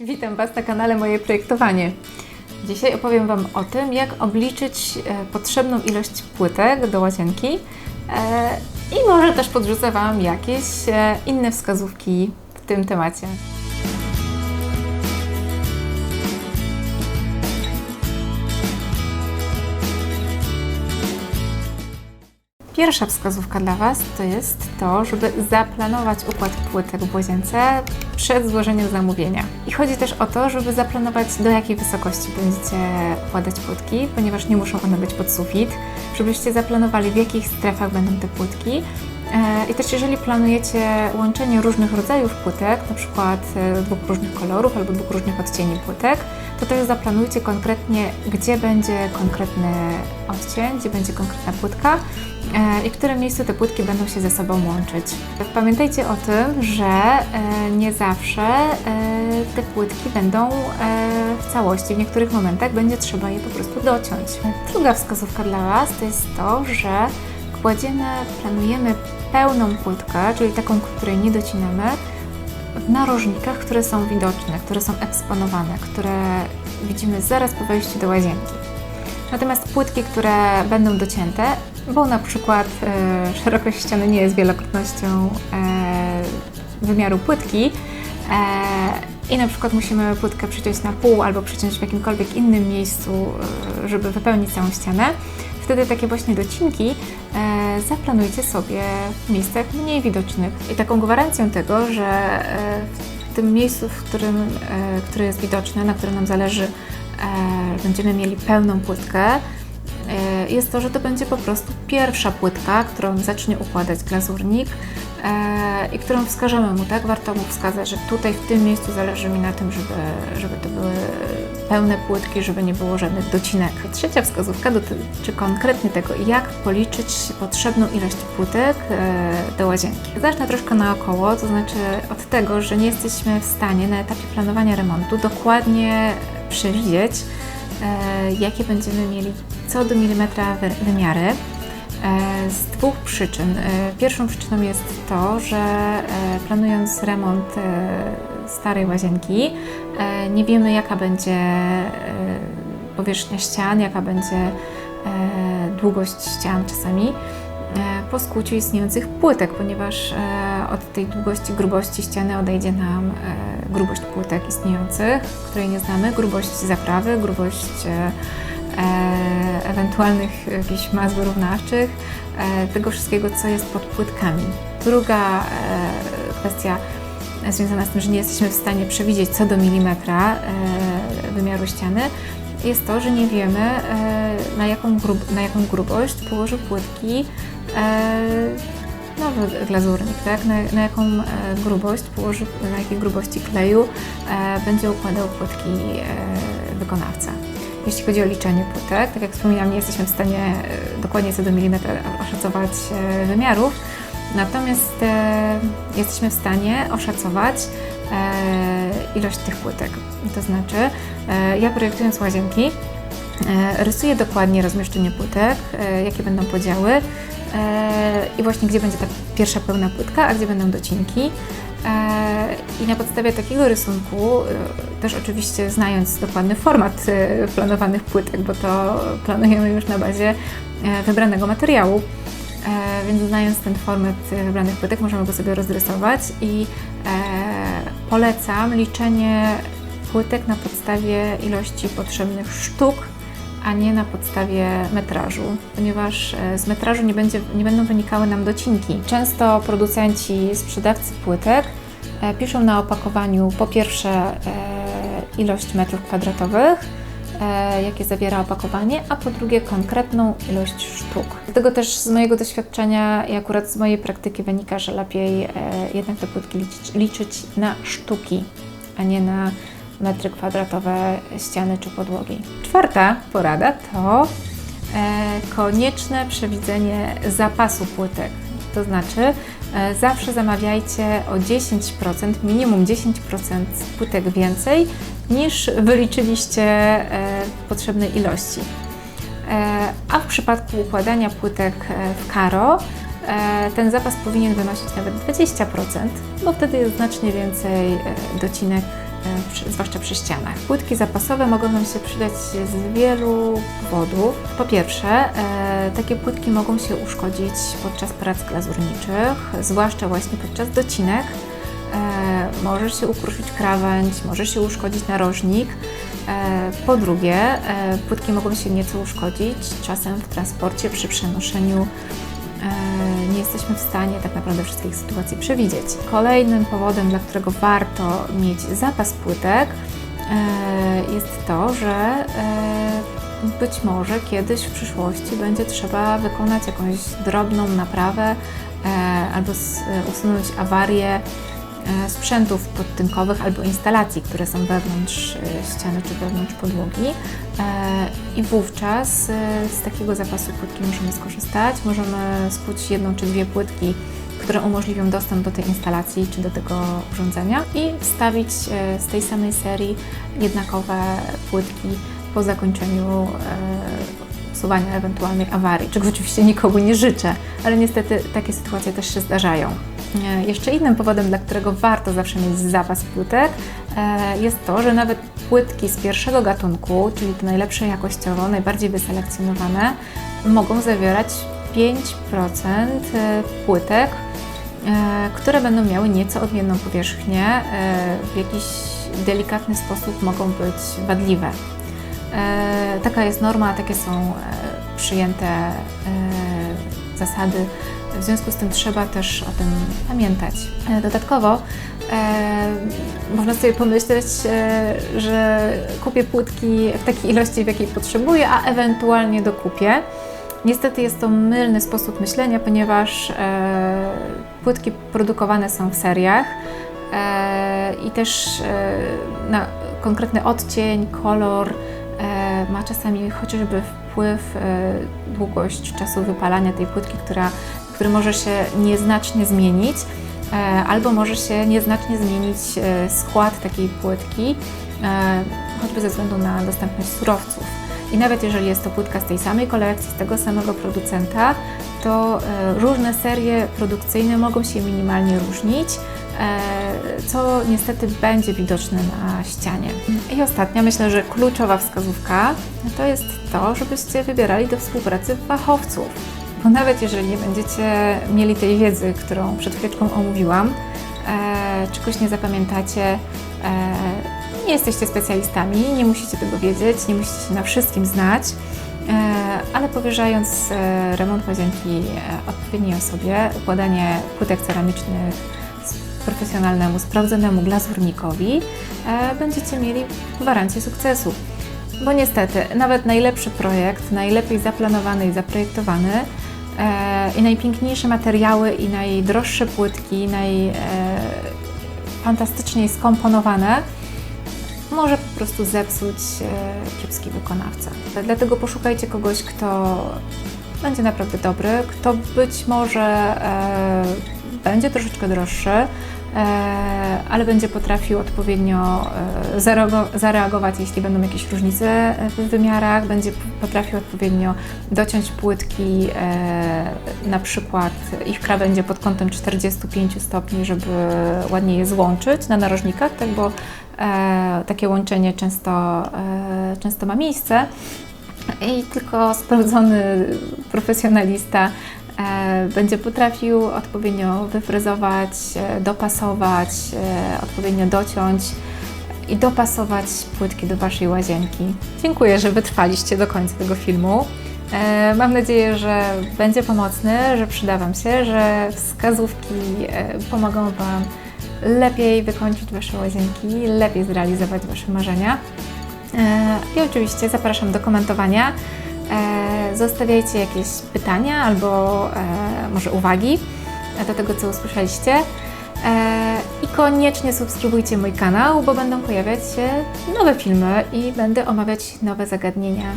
Witam Was na kanale Moje Projektowanie. Dzisiaj opowiem Wam o tym, jak obliczyć e, potrzebną ilość płytek do łazienki e, i może też podrzucę Wam jakieś e, inne wskazówki w tym temacie. Pierwsza wskazówka dla Was to jest to, żeby zaplanować układ płytek w łazience przed złożeniem zamówienia. I chodzi też o to, żeby zaplanować do jakiej wysokości będziecie układać płytki, ponieważ nie muszą one być pod sufit, żebyście zaplanowali w jakich strefach będą te płytki. E, I też jeżeli planujecie łączenie różnych rodzajów płytek, na przykład e, dwóch różnych kolorów albo dwóch różnych odcieni płytek, to też zaplanujcie konkretnie, gdzie będzie konkretny odcień, gdzie będzie konkretna płytka i w którym miejscu te płytki będą się ze sobą łączyć. Pamiętajcie o tym, że nie zawsze te płytki będą w całości. W niektórych momentach będzie trzeba je po prostu dociąć. Druga wskazówka dla Was to jest to, że kładziemy, planujemy pełną płytkę, czyli taką, której nie docinamy, w narożnikach, które są widoczne, które są eksponowane, które widzimy zaraz po wejściu do łazienki. Natomiast płytki, które będą docięte, bo na przykład e, szerokość ściany nie jest wielokrotnością e, wymiaru płytki e, i na przykład musimy płytkę przyciąć na pół albo przyciąć w jakimkolwiek innym miejscu, e, żeby wypełnić całą ścianę, wtedy takie właśnie docinki e, zaplanujcie sobie w miejscach mniej widocznych. I taką gwarancją tego, że e, w tym miejscu, w którym, e, które jest widoczne, na którym nam zależy, e, będziemy mieli pełną płytkę, jest to, że to będzie po prostu pierwsza płytka, którą zacznie układać glazurnik e, i którą wskażemy mu, tak? Warto mu wskazać, że tutaj w tym miejscu zależy mi na tym, żeby, żeby to były pełne płytki, żeby nie było żadnych docinek. Trzecia wskazówka dotyczy konkretnie tego, jak policzyć potrzebną ilość płytek e, do łazienki. Zacznę troszkę naokoło, to znaczy od tego, że nie jesteśmy w stanie na etapie planowania remontu dokładnie przewidzieć, e, jakie będziemy mieli co do milimetra wymiary. E, z dwóch przyczyn. Pierwszą przyczyną jest to, że planując remont starej łazienki. E, nie wiemy, jaka będzie e, powierzchnia ścian, jaka będzie e, długość ścian czasami po skłuciu istniejących płytek, ponieważ od tej długości, grubości ściany odejdzie nam grubość płytek istniejących, której nie znamy, grubość zaprawy, grubość ewentualnych jakichś mas wyrównawczych, tego wszystkiego, co jest pod płytkami. Druga kwestia związana z tym, że nie jesteśmy w stanie przewidzieć co do milimetra e, wymiaru ściany, jest to, że nie wiemy e, na jaką, grub, na jaką grubość położy płytki e, nowy glazurnik, tak? na, na jaką grubość położy, na jakiej grubości kleju będzie układał płytki wykonawca. Jeśli chodzi o liczenie płytek, tak jak wspominałam, nie jesteśmy w stanie dokładnie co do milimetra oszacować wymiarów, Natomiast e, jesteśmy w stanie oszacować e, ilość tych płytek. To znaczy, e, ja projektując łazienki, e, rysuję dokładnie rozmieszczenie płytek, e, jakie będą podziały e, i właśnie gdzie będzie ta pierwsza pełna płytka, a gdzie będą docinki. I na podstawie takiego rysunku, też oczywiście znając dokładny format planowanych płytek, bo to planujemy już na bazie wybranego materiału, E, więc znając ten format wybranych płytek, możemy go sobie rozrysować i e, polecam liczenie płytek na podstawie ilości potrzebnych sztuk, a nie na podstawie metrażu, ponieważ e, z metrażu nie, będzie, nie będą wynikały nam docinki. Często producenci, sprzedawcy płytek piszą na opakowaniu po pierwsze ilość metrów kwadratowych, E, jakie zawiera opakowanie, a po drugie konkretną ilość sztuk. Dlatego też z mojego doświadczenia i akurat z mojej praktyki wynika, że lepiej e, jednak te płytki liczyć, liczyć na sztuki, a nie na metry kwadratowe ściany czy podłogi. Czwarta porada to e, konieczne przewidzenie zapasu płytek. To znaczy, zawsze zamawiajcie o 10%, minimum 10% płytek więcej niż wyliczyliście e, potrzebnej ilości. E, a w przypadku układania płytek e, w karo ten zapas powinien wynosić nawet 20%, bo wtedy jest znacznie więcej docinek zwłaszcza przy ścianach. Płytki zapasowe mogą nam się przydać z wielu powodów. Po pierwsze, e, takie płytki mogą się uszkodzić podczas prac glazurniczych, zwłaszcza właśnie podczas docinek. E, może się ukruszyć krawędź, może się uszkodzić narożnik. E, po drugie, płytki mogą się nieco uszkodzić czasem w transporcie przy przenoszeniu nie jesteśmy w stanie tak naprawdę wszystkich sytuacji przewidzieć. Kolejnym powodem, dla którego warto mieć zapas płytek, e, jest to, że e, być może kiedyś w przyszłości będzie trzeba wykonać jakąś drobną naprawę albo usunąć awarię E, sprzętów podtynkowych albo instalacji, które są wewnątrz e, ściany czy wewnątrz podłogi. E, I wówczas z takiego zapasu płytki możemy skorzystać. Możemy skuć jedną czy dwie płytki, które umożliwią dostęp do tej instalacji czy do tego urządzenia i wstawić z tej samej serii jednakowe płytki po zakończeniu usuwania ewentualnej awarii, czego oczywiście nikomu nie życzę, ale niestety takie sytuacje też się zdarzają. E, jeszcze innym powodem, dla którego warto zawsze mieć zapas płytek, e, jest to, że nawet płytki z pierwszego gatunku, czyli te najlepsze jakościowo, najbardziej wyselekcjonowane, mogą zawierać 5% e, płytek, które będą miały nieco odmienną powierzchnię, w jakiś delikatny sposób mogą być wadliwe. Taka jest norma, takie są przyjęte zasady w związku z tym trzeba też o tym pamiętać. E, dodatkowo e, można sobie pomyśleć, e, że kupię płytki w takiej ilości, w jakiej potrzebuję, a ewentualnie dokupię. Niestety jest to mylny sposób myślenia, ponieważ e, płytki produkowane są w seriach e, i też e, na konkretny odcień, kolor ma czasami chociażby wpływ długość czasu wypalania tej płytki, która który może się nieznacznie zmienić, e, albo może się nieznacznie zmienić e, skład takiej płytki, e, choćby ze względu na dostępność surowców. I nawet jeżeli jest to płytka z tej samej kolekcji, z tego samego producenta, to różne serie produkcyjne mogą się minimalnie różnić, co niestety będzie widoczne na ścianie. I ostatnia, myślę, że kluczowa wskazówka to jest to, żebyście wybierali do współpracy fachowców bo nawet jeżeli nie będziecie mieli tej wiedzy, którą przed chwileczką omówiłam, e, czegoś nie zapamiętacie, e, nie jesteście specjalistami, nie musicie tego wiedzieć, nie musicie na wszystkim znać, e, ale powierzając e, remont łazienki e, odpowiedniej osobie, układanie płytek ceramicznych profesjonalnemu, sprawdzonemu glazurnikowi, e, będziecie mieli gwarancję sukcesu. Bo niestety, nawet najlepszy projekt, najlepiej zaplanowany i zaprojektowany, i najpiękniejsze materiały i najdroższe płytki, najfantastyczniej e, skomponowane, może po prostu zepsuć e, kiepski wykonawca. Dlatego poszukajcie kogoś, kto będzie naprawdę dobry, kto być może będzie troszeczkę droższy, E, ale będzie potrafił odpowiednio e, zareagować, jeśli będą jakieś różnice w wymiarach, będzie potrafił odpowiednio dociąć płytki, e, na przykład ich krawędzie pod kątem 45 stopni, żeby ładnie je złączyć na narożnikach, tak bo takie łączenie często, często ma miejsce. I tylko sprawdzony profesjonalista E, będzie potrafił odpowiednio wyfrezować, e, dopasować, e, odpowiednio dociąć i dopasować płytki do Waszej łazienki. Dziękuję, że wytrwaliście do końca tego filmu. Mam nadzieję, że będzie pomocny, że przyda Wam się, że wskazówki pomogą Wam lepiej wykończyć Wasze łazienki, lepiej zrealizować Wasze marzenia. I oczywiście zapraszam do komentowania. E, zostawiajcie jakieś pytania albo e, może uwagi do tego, co usłyszeliście. E, I koniecznie subskrybujcie mój kanał, bo będą pojawiać się nowe filmy i będę omawiać nowe zagadnienia.